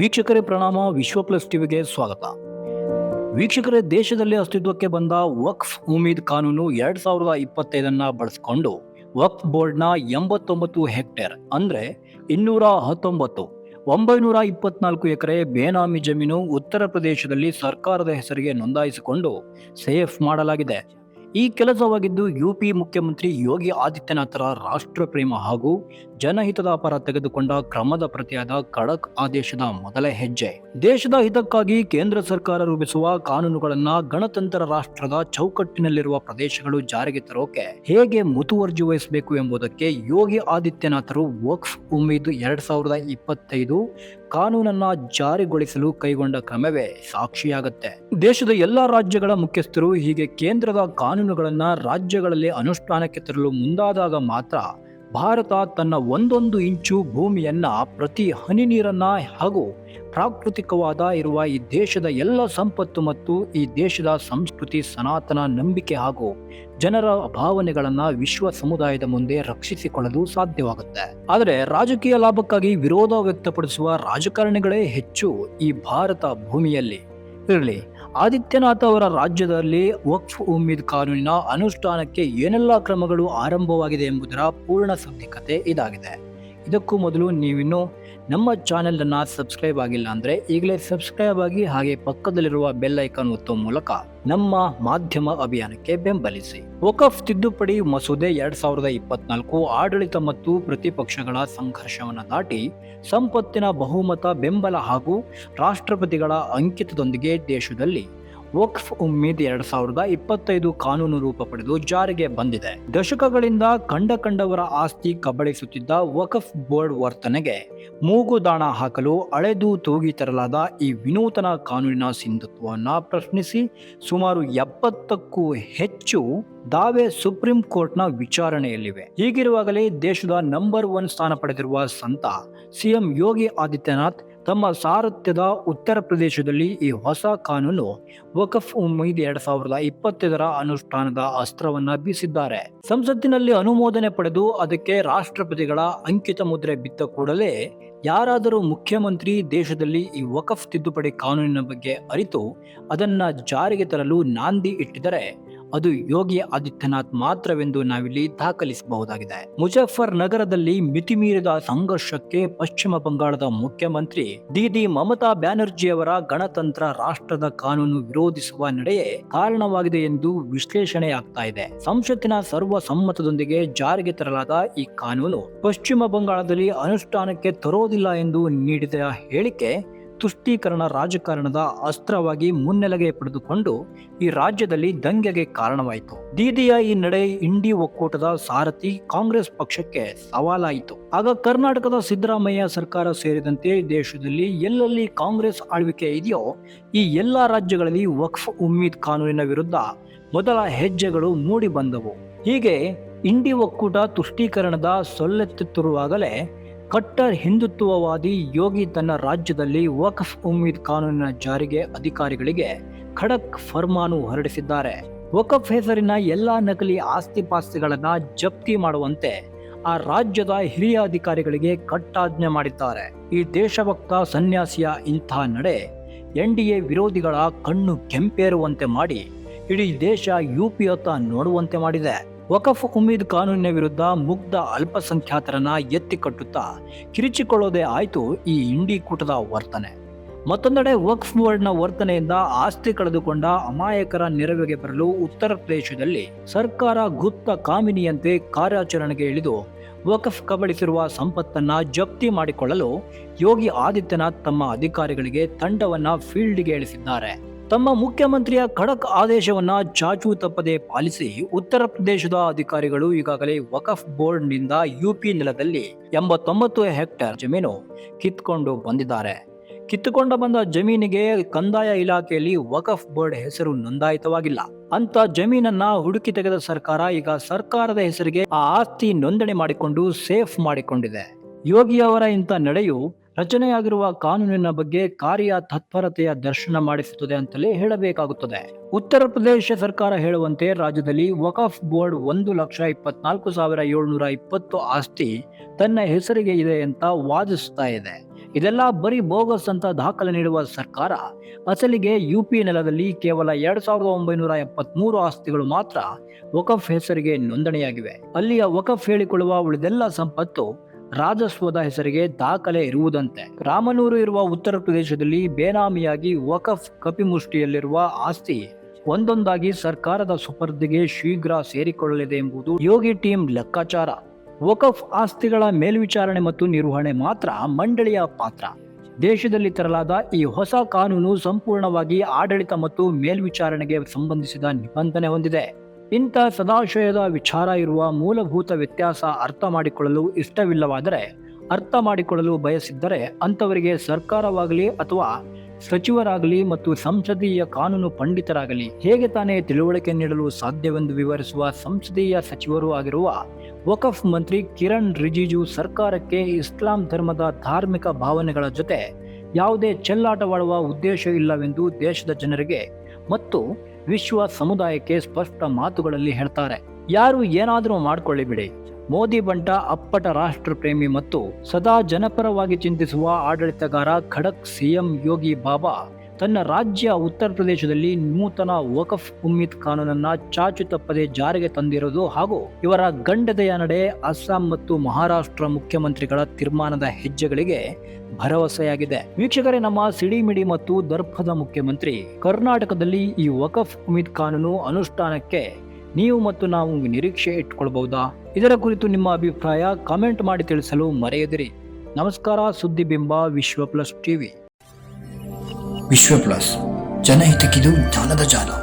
ವೀಕ್ಷಕರೇ ಪ್ರಣಾಮ, ವಿಶ್ವ ಪ್ಲಸ್ ಟಿವಿಗೆ ಸ್ವಾಗತ. ವೀಕ್ಷಕರೇ, ದೇಶದಲ್ಲಿ ಅಸ್ತಿತ್ವಕ್ಕೆ ಬಂದ ವಕ್ಫ್ ಉಮೀದ್ ಕಾನೂನು ಎರಡ್ ಸಾವಿರದ ಇಪ್ಪತ್ತೈದನ್ನ ಬಳಸಿಕೊಂಡು ವಕ್ಫ್ ಬೋರ್ಡ್ನ ಎಂಬತ್ತೊಂಬತ್ತು ಹೆಕ್ಟೇರ್, ಅಂದ್ರೆ ಇನ್ನೂರ ಹತ್ತೊಂಬತ್ತು, ಒಂಬೈನೂರ ಇಪ್ಪತ್ನಾಲ್ಕು ಎಕರೆ ಬೇನಾಮಿ ಜಮೀನು ಉತ್ತರ ಪ್ರದೇಶದಲ್ಲಿ ಸರ್ಕಾರದ ಹೆಸರಿಗೆ ನೋಂದಾಯಿಸಿಕೊಂಡು ಸೇಫ್ ಮಾಡಲಾಗಿದೆ. ಈ ಕೆಲಸವಾಗಿದ್ದು ಯುಪಿ ಮುಖ್ಯಮಂತ್ರಿ ಯೋಗಿ ಆದಿತ್ಯನಾಥರ ರಾಷ್ಟ್ರ ಪ್ರೇಮ ಹಾಗೂ ಜನಹಿತದ ಪರ ತೆಗೆದುಕೊಂಡ ಕ್ರಮದ ಪ್ರತಿಯಾದ ಖಡಕ್ ಆದೇಶದ ಮೊದಲ ಹೆಜ್ಜೆ. ದೇಶದ ಹಿತಕ್ಕಾಗಿ ಕೇಂದ್ರ ಸರ್ಕಾರ ರೂಪಿಸುವ ಕಾನೂನುಗಳನ್ನ ಗಣತಂತ್ರ ರಾಷ್ಟ್ರದ ಚೌಕಟ್ಟಿನಲ್ಲಿರುವ ಪ್ರದೇಶಗಳು ಜಾರಿಗೆ ತರೋಕೆ ಹೇಗೆ ಮುತುವರ್ಜಿ ವಹಿಸಬೇಕು ಎಂಬುದಕ್ಕೆ ಯೋಗಿ ಆದಿತ್ಯನಾಥರು ವಕ್ಫ್ ಉಮೀದ್ ಎರಡ್ ಸಾವಿರದ ಇಪ್ಪತ್ತೈದು ಕಾನೂನನ್ನ ಜಾರಿಗೊಳಿಸಲು ಕೈಗೊಂಡ ಕ್ರಮವೇ ಸಾಕ್ಷಿಯಾಗತ್ತೆ. ದೇಶದ ಎಲ್ಲಾ ರಾಜ್ಯಗಳ ಮುಖ್ಯಸ್ಥರು ಹೀಗೆ ಕೇಂದ್ರದ ಕಾನೂನುಗಳನ್ನ ರಾಜ್ಯಗಳಲ್ಲಿ ಅನುಷ್ಠಾನಕ್ಕೆ ತರಲು ಮುಂದಾದಾಗ ಮಾತ್ರ ಭಾರತ ತನ್ನ ಒಂದೊಂದು ಇಂಚು ಭೂಮಿಯನ್ನು ಪ್ರತಿ ಹನಿ ನೀರನ್ನ ಹಾಗೂ ಪ್ರಾಕೃತಿಕವಾದ ಇರುವ ಈ ದೇಶದ ಎಲ್ಲ ಸಂಪತ್ತು ಮತ್ತು ಈ ದೇಶದ ಸಂಸ್ಕೃತಿ, ಸನಾತನ, ನಂಬಿಕೆ ಹಾಗೂ ಜನರ ಭಾವನೆಗಳನ್ನು ವಿಶ್ವ ಸಮುದಾಯದ ಮುಂದೆ ರಕ್ಷಿಸಿಕೊಳ್ಳಲು ಸಾಧ್ಯವಾಗುತ್ತೆ. ಆದರೆ ರಾಜಕೀಯ ಲಾಭಕ್ಕಾಗಿ ವಿರೋಧ ವ್ಯಕ್ತಪಡಿಸುವ ರಾಜಕಾರಣಿಗಳೇ ಹೆಚ್ಚು ಈ ಭಾರತ ಭೂಮಿಯಲ್ಲಿ ಇರಲಿ. ಆದಿತ್ಯನಾಥ್ ಅವರ ರಾಜ್ಯದಲ್ಲಿ ವಕ್ಫ್ ಉಮ್ಮೀದ್ ಕಾನೂನಿನ ಅನುಷ್ಠಾನಕ್ಕೆ ಏನೆಲ್ಲ ಕ್ರಮಗಳು ಆರಂಭವಾಗಿದೆ ಎಂಬುದರ ಪೂರ್ಣ ಸಂದಿಗ್ಧತೆ ಇದಾಗಿದೆ. ಇದಕ್ಕೂ ಮೊದಲು ನೀವಿನ್ನೂ ನಮ್ಮ ಚಾನೆಲನ್ನು ಸಬ್ಸ್ಕ್ರೈಬ್ ಆಗಿಲ್ಲ ಅಂದರೆ ಈಗಲೇ ಸಬ್ಸ್ಕ್ರೈಬ್ ಆಗಿ ಹಾಗೆ ಪಕ್ಕದಲ್ಲಿರುವ ಬೆಲ್ ಐಕಾನ್ ಒತ್ತುವ ಮೂಲಕ ನಮ್ಮ ಮಾಧ್ಯಮ ಅಭಿಯಾನಕ್ಕೆ ಬೆಂಬಲಿಸಿ. ವಕಫ್ ತಿದ್ದುಪಡಿ ಮಸೂದೆ ಎರಡ್ ಸಾವಿರದ ಇಪ್ಪತ್ನಾಲ್ಕು ಆಡಳಿತ ಮತ್ತು ಪ್ರತಿಪಕ್ಷಗಳ ಸಂಘರ್ಷವನ್ನು ದಾಟಿ ಸಂಪತ್ತಿನ ಬಹುಮತ ಬೆಂಬಲ ಹಾಗೂ ರಾಷ್ಟ್ರಪತಿಗಳ ಅಂಕಿತದೊಂದಿಗೆ ದೇಶದಲ್ಲಿ ವಕ್ಫ್ ಉಮ್ಮೀದ್ ಎರಡ್ ಸಾವಿರದ ಇಪ್ಪತ್ತೈದು ಕಾನೂನು ರೂಪ ಪಡೆದು ಜಾರಿಗೆ ಬಂದಿದೆ. ದಶಕಗಳಿಂದ ಕಂಡ ಕಂಡವರ ಆಸ್ತಿ ಕಬಳಿಸುತ್ತಿದ್ದ ವಕಫ್ ಬೋರ್ಡ್ ವರ್ತನೆಗೆ ಮೂಗುದಾಣ ಹಾಕಲು ಅಳೆದು ತೂಗಿ ತರಲಾದ ಈ ವಿನೂತನ ಕಾನೂನಿನ ಸಿಂಧುತ್ವವನ್ನು ಪ್ರಶ್ನಿಸಿ ಸುಮಾರು ಎಪ್ಪತ್ತಕ್ಕೂ ಹೆಚ್ಚು ದಾವೆ ಸುಪ್ರೀಂ ಕೋರ್ಟ್ನ ವಿಚಾರಣೆಯಲ್ಲಿವೆ. ಹೀಗಿರುವಾಗಲೇ ದೇಶದ ನಂಬರ್ ಒನ್ ಸ್ಥಾನ ಪಡೆದಿರುವ ಸಂತ ಸಿಎಂ ಯೋಗಿ ಆದಿತ್ಯನಾಥ್ ತಮ್ಮ ಸಾರಥ್ಯದ ಉತ್ತರ ಪ್ರದೇಶದಲ್ಲಿ ಈ ಹೊಸ ಕಾನೂನು ವಕಫ್ ಉಮ್ಮೀದ್ ಎರಡ್ ಸಾವಿರದ ಇಪ್ಪತ್ತೈದರ ಅನುಷ್ಠಾನದ ಅಸ್ತ್ರವನ್ನ ಬೀಸಿದ್ದಾರೆ. ಸಂಸತ್ತಿನಲ್ಲಿ ಅನುಮೋದನೆ ಪಡೆದು ಅದಕ್ಕೆ ರಾಷ್ಟ್ರಪತಿಗಳ ಅಂಕಿತ ಮುದ್ರೆ ಬಿತ್ತ ಕೂಡಲೇ ಯಾರಾದರೂ ಮುಖ್ಯಮಂತ್ರಿ ದೇಶದಲ್ಲಿ ಈ ವಕಫ್ ತಿದ್ದುಪಡಿ ಕಾನೂನಿನ ಬಗ್ಗೆ ಅರಿತು ಅದನ್ನ ಜಾರಿಗೆ ತರಲು ನಾಂದಿ ಇಟ್ಟಿದರೆ ಅದು ಯೋಗಿ ಆದಿತ್ಯನಾಥ್ ಮಾತ್ರವೆಂದು ನಾವಿಲ್ಲಿ ದಾಖಲಿಸಬಹುದಾಗಿದೆ. ಮುಜಫರ್ ನಗರದಲ್ಲಿ ಮಿತಿಮೀರಿದ ಸಂಘರ್ಷಕ್ಕೆ ಪಶ್ಚಿಮ ಬಂಗಾಳದ ಮುಖ್ಯಮಂತ್ರಿ ದೀದಿ ಮಮತಾ ಬ್ಯಾನರ್ಜಿಯವರ ಗಣತಂತ್ರ ರಾಷ್ಟ್ರದ ಕಾನೂನು ವಿರೋಧಿಸುವ ನಡೆಯೇ ಕಾರಣವಾಗಿದೆ ಎಂದು ವಿಶ್ಲೇಷಣೆ ಆಗ್ತಾ ಇದೆ. ಸಂಸತ್ತಿನ ಸರ್ವ ಸಮ್ಮತದೊಂದಿಗೆ ಜಾರಿಗೆ ತರಲಾದ ಈ ಕಾನೂನು ಪಶ್ಚಿಮ ಬಂಗಾಳದಲ್ಲಿ ಅನುಷ್ಠಾನಕ್ಕೆ ತರೋದಿಲ್ಲ ಎಂದು ನೀಡಿದ ಹೇಳಿಕೆ ತುಷ್ಟೀಕರಣ ರಾಜಕಾರಣದ ಅಸ್ತ್ರವಾಗಿ ಮುನ್ನೆಲೆಗೆ ಪಡೆದುಕೊಂಡು ಈ ರಾಜ್ಯದಲ್ಲಿ ದಂಗೆಗೆ ಕಾರಣವಾಯಿತು. ದೀದಿಯ ಈ ನಡೆ ಇಂಡಿ ಒಕ್ಕೂಟದ ಸಾರಥಿ ಕಾಂಗ್ರೆಸ್ ಪಕ್ಷಕ್ಕೆ ಸವಾಲಾಯಿತು. ಆಗ ಕರ್ನಾಟಕದ ಸಿದ್ದರಾಮಯ್ಯ ಸರ್ಕಾರ ಸೇರಿದಂತೆ ದೇಶದಲ್ಲಿ ಎಲ್ಲೆಲ್ಲಿ ಕಾಂಗ್ರೆಸ್ ಆಳ್ವಿಕೆ ಇದೆಯೋ ಈ ಎಲ್ಲಾ ರಾಜ್ಯಗಳಲ್ಲಿ ವಕ್ಫ್ ಉಮ್ಮೀದ್ ಕಾನೂನಿನ ವಿರುದ್ಧ ಮೊದಲ ಹೆಜ್ಜೆಗಳು ಮೂಡಿ ಬಂದವು ಹೀಗೆ ಇಂಡಿ ಒಕ್ಕೂಟ ತುಷ್ಟೀಕರಣದ ಸೊಲ್ಲೆತ್ತುತ್ತಿರುವಾಗಲೇ ಕಟ್ಟರ್ ಹಿಂದುತ್ವವಾದಿ ಯೋಗಿ ತನ್ನ ರಾಜ್ಯದಲ್ಲಿ ವಕ್ಫ್ ಉಮ್ಮೀದ್ ಕಾನೂನಿನ ಜಾರಿಗೆ ಅಧಿಕಾರಿಗಳಿಗೆ ಖಡಕ್ ಫರ್ಮಾನು ಹೊರಡಿಸಿದ್ದಾರೆ. ವಕಫ್ ಹೆಸರಿನ ಎಲ್ಲಾ ನಕಲಿ ಆಸ್ತಿ ಪಾಸ್ತಿಗಳನ್ನ ಜಪ್ತಿ ಮಾಡುವಂತೆ ಆ ರಾಜ್ಯದ ಹಿರಿಯ ಅಧಿಕಾರಿಗಳಿಗೆ ಕಟ್ಟಾಜ್ಞೆ ಮಾಡಿದ್ದಾರೆ. ಈ ದೇಶಭಕ್ತ ಸನ್ಯಾಸಿಯ ಇಂಥ ನಡೆ ಎನ್ ಡಿ ಎ ವಿರೋಧಿಗಳ ಕಣ್ಣು ಕೆಂಪೇರುವಂತೆ ಮಾಡಿ ಇಡೀ ದೇಶ ಯುಪಿಯತ್ತ ನೋಡುವಂತೆ ಮಾಡಿದೆ. ವಕಫ್ ಉಮೀದ್ ಕಾನೂನಿನ ವಿರುದ್ಧ ಮುಗ್ಧ ಅಲ್ಪಸಂಖ್ಯಾತರನ್ನ ಎತ್ತಿ ಕಟ್ಟುತ್ತಾ ಕಿರಿಚಿಕೊಳ್ಳೋದೇ ಆಯಿತು ಈ ಇಂಡಿ ಕೂಟದ ವರ್ತನೆ. ಮತ್ತೊಂದೆಡೆ ವಕ್ಫ್ ಬೋರ್ಡ್ನ ವರ್ತನೆಯಿಂದ ಆಸ್ತಿ ಕಳೆದುಕೊಂಡ ಅಮಾಯಕರ ನೆರವಿಗೆ ಬರಲು ಉತ್ತರ ಪ್ರದೇಶದಲ್ಲಿ ಸರ್ಕಾರ ಗುಪ್ತ ಕಾಮಿನಿಯಂತೆ ಕಾರ್ಯಾಚರಣೆಗೆ ಇಳಿದು ವಕಫ್ ಕಬಳಿಸಿರುವ ಸಂಪತ್ತನ್ನ ಜಪ್ತಿ ಮಾಡಿಕೊಳ್ಳಲು ಯೋಗಿ ಆದಿತ್ಯನಾಥ್ ತಮ್ಮ ಅಧಿಕಾರಿಗಳಿಗೆ ತಂಡವನ್ನ ಫೀಲ್ಡ್ಗೆ ಇಳಿಸಿದ್ದಾರೆ. ತಮ್ಮ ಮುಖ್ಯಮಂತ್ರಿಯ ಖಡಕ್ ಆದೇಶವನ್ನು ಚಾಚು ತಪ್ಪದೆ ಪಾಲಿಸಿ ಉತ್ತರ ಪ್ರದೇಶದ ಅಧಿಕಾರಿಗಳು ಈಗಾಗಲೇ ವಕಫ್ ಬೋರ್ಡ್ನಿಂದ ಯುಪಿ ನೆಲದಲ್ಲಿ ಎಂಬತ್ತೊಂಬತ್ತು ಹೆಕ್ಟೇರ್ ಜಮೀನು ಕಿತ್ಕೊಂಡು ಬಂದಿದ್ದಾರೆ. ಕಿತ್ತುಕೊಂಡು ಬಂದ ಜಮೀನಿಗೆ ಕಂದಾಯ ಇಲಾಖೆಯಲ್ಲಿ ವಕಫ್ ಬೋರ್ಡ್ ಹೆಸರು ನೋಂದಾಯಿತವಾಗಿಲ್ಲ. ಅಂತ ಜಮೀನನ್ನ ಹುಡುಕಿ ತೆಗೆದ ಸರ್ಕಾರ ಈಗ ಸರ್ಕಾರದ ಹೆಸರಿಗೆ ಆ ಆಸ್ತಿ ನೋಂದಣಿ ಮಾಡಿಕೊಂಡು ಸೇಫ್ ಮಾಡಿಕೊಂಡಿದೆ. ಯೋಗಿ ಅವರ ಇಂಥ ನಡೆಯು ರಚನೆಯಾಗಿರುವ ಕಾನೂನಿನ ಬಗ್ಗೆ ಕಾರ್ಯ ತತ್ಪರತೆಯ ದರ್ಶನ ಮಾಡಿಸುತ್ತದೆ ಅಂತಲೇ ಹೇಳಬೇಕಾಗುತ್ತದೆ. ಉತ್ತರ ಪ್ರದೇಶ ಸರ್ಕಾರ ಹೇಳುವಂತೆ ರಾಜ್ಯದಲ್ಲಿ ವಕಫ್ ಬೋರ್ಡ್ ಒಂದು ಲಕ್ಷ ಇಪ್ಪತ್ನಾಲ್ಕು ಸಾವಿರ ಏಳ್ನೂರ ಇಪ್ಪತ್ತು ಆಸ್ತಿ ತನ್ನ ಹೆಸರಿಗೆ ಇದೆ ಅಂತ ವಾದಿಸ್ತಾ ಇದೆ. ಇದೆಲ್ಲ ಬರೀ ಬೋಗಸ್ ಅಂತ ದಾಖಲೆ ನೀಡುವ ಸರ್ಕಾರ. ಅಸಲಿಗೆ ಯು ಪಿ ನೆಲದಲ್ಲಿ ಕೇವಲ ಎರಡ್ ಸಾವಿರದ ಒಂಬೈನೂರ ಎಪ್ಪತ್ಮೂರು ಆಸ್ತಿಗಳು ಮಾತ್ರ ವಕಫ್ ಹೆಸರಿಗೆ ನೋಂದಣಿಯಾಗಿವೆ. ಅಲ್ಲಿಯ ವಕಫ್ ಹೇಳಿಕೊಳ್ಳುವ ಉಳಿದೆಲ್ಲ ಸಂಪತ್ತು ರಾಜಸ್ವದ ಹೆಸರಿಗೆ ದಾಖಲೆ ಇರುವುದಂತೆ. ರಾಮನೂರು ಇರುವ ಉತ್ತರ ಪ್ರದೇಶದಲ್ಲಿ ಬೇನಾಮಿಯಾಗಿ ವಕಫ್ ಕಪಿಮುಷ್ಟಿಯಲ್ಲಿರುವ ಆಸ್ತಿ ಒಂದೊಂದಾಗಿ ಸರ್ಕಾರದ ಸುಪರ್ದಿಗೆ ಶೀಘ್ರ ಸೇರಿಕೊಳ್ಳಲಿದೆ ಎಂಬುದು ಯೋಗಿ ಟೀಮ್ ಲೆಕ್ಕಾಚಾರ. ವಕಫ್ ಆಸ್ತಿಗಳ ಮೇಲ್ವಿಚಾರಣೆ ಮತ್ತು ನಿರ್ವಹಣೆ ಮಾತ್ರ ಮಂಡಳಿಯ ಪಾತ್ರ. ದೇಶದಲ್ಲಿ ತರಲಾದ ಈ ಹೊಸ ಕಾನೂನು ಸಂಪೂರ್ಣವಾಗಿ ಆಡಳಿತ ಮತ್ತು ಮೇಲ್ವಿಚಾರಣೆಗೆ ಸಂಬಂಧಿಸಿದ ನಿಬಂಧನೆ ಹೊಂದಿದೆ. ಇಂಥ ಸದಾಶಯದ ವಿಚಾರ ಇರುವ ಮೂಲಭೂತ ವ್ಯತ್ಯಾಸ ಅರ್ಥ ಮಾಡಿಕೊಳ್ಳಲು ಇಷ್ಟವಿಲ್ಲವಾದರೆ, ಅರ್ಥ ಮಾಡಿಕೊಳ್ಳಲು ಬಯಸಿದ್ದರೆ ಅಂಥವರಿಗೆ ಸರ್ಕಾರವಾಗಲಿ ಅಥವಾ ಸಚಿವರಾಗಲಿ ಮತ್ತು ಸಂಸದೀಯ ಕಾನೂನು ಪಂಡಿತರಾಗಲಿ ಹೇಗೆ ತಾನೇ ತಿಳುವಳಿಕೆ ನೀಡಲು ಸಾಧ್ಯವೆಂದು ವಿವರಿಸುವ ಸಂಸದೀಯ ಸಚಿವರೂ ಆಗಿರುವ ವಕಫ್ ಮಂತ್ರಿ ಕಿರಣ್ ರಿಜಿಜು ಸರ್ಕಾರಕ್ಕೆ ಇಸ್ಲಾಂ ಧರ್ಮದ ಧಾರ್ಮಿಕ ಭಾವನೆಗಳ ಜೊತೆ ಯಾವುದೇ ಚೆಲ್ಲಾಟವಾಡುವ ಉದ್ದೇಶ ಇಲ್ಲವೆಂದು ದೇಶದ ಜನರಿಗೆ ಮತ್ತು ವಿಶ್ವ ಸಮುದಾಯಕ್ಕೆ ಸ್ಪಷ್ಟ ಮಾತುಗಳಲ್ಲಿ ಹೇಳ್ತಾರೆ, ಯಾರು ಏನಾದರೂ ಮಾಡ್ಕೊಳ್ಳಿ ಬಿಡಿ ಮೋದಿ ಬಂಟ ಅಪ್ಪಟ ರಾಷ್ಟ್ರ ಪ್ರೇಮಿ ಮತ್ತು ಸದಾ ಜನಪರವಾಗಿ ಚಿಂತಿಸುವ ಆಡಳಿತಗಾರ ಖಡಕ್ ಸಿಎಂ ಯೋಗಿ ಬಾಬಾ ತನ್ನ ರಾಜ್ಯ ಉತ್ತರ ಪ್ರದೇಶದಲ್ಲಿ ನೂತನ ವಕಫ್ ಉಮ್ಮೀದ್ ಕಾನೂನನ್ನ ಚಾಚು ತಪ್ಪದೆ ಜಾರಿಗೆ ತಂದಿರೋದು ಹಾಗೂ ಇವರ ಗಂಡದೆಯ ನಡೆ ಅಸ್ಸಾಂ ಮತ್ತು ಮಹಾರಾಷ್ಟ್ರ ಮುಖ್ಯಮಂತ್ರಿಗಳ ತೀರ್ಮಾನದ ಹೆಜ್ಜೆಗಳಿಗೆ ಭರವಸೆಯಾಗಿದೆ. ವೀಕ್ಷಕರೇ, ನಮ್ಮ ಸಿಡಿಮಿಡಿ ಮತ್ತು ದರ್ಭದ ಮುಖ್ಯಮಂತ್ರಿ ಕರ್ನಾಟಕದಲ್ಲಿ ಈ ವಕಫ್ ಉಮ್ಮಿದ್ ಕಾನೂನು ಅನುಷ್ಠಾನಕ್ಕೆ ನೀವು ಮತ್ತು ನಾವು ನಿರೀಕ್ಷೆ ಇಟ್ಕೊಳ್ಬಹುದಾ? ಇದರ ಕುರಿತು ನಿಮ್ಮ ಅಭಿಪ್ರಾಯ ಕಾಮೆಂಟ್ ಮಾಡಿ ತಿಳಿಸಲು ಮರೆಯದಿರಿ. ನಮಸ್ಕಾರ ಸುದ್ದಿಬಿಂಬ Vishwa plus TV. Vishwa plus ಜನಹಿತಕ್ಕಿದು ಜ್ಞಾನದ ಜಾಲ.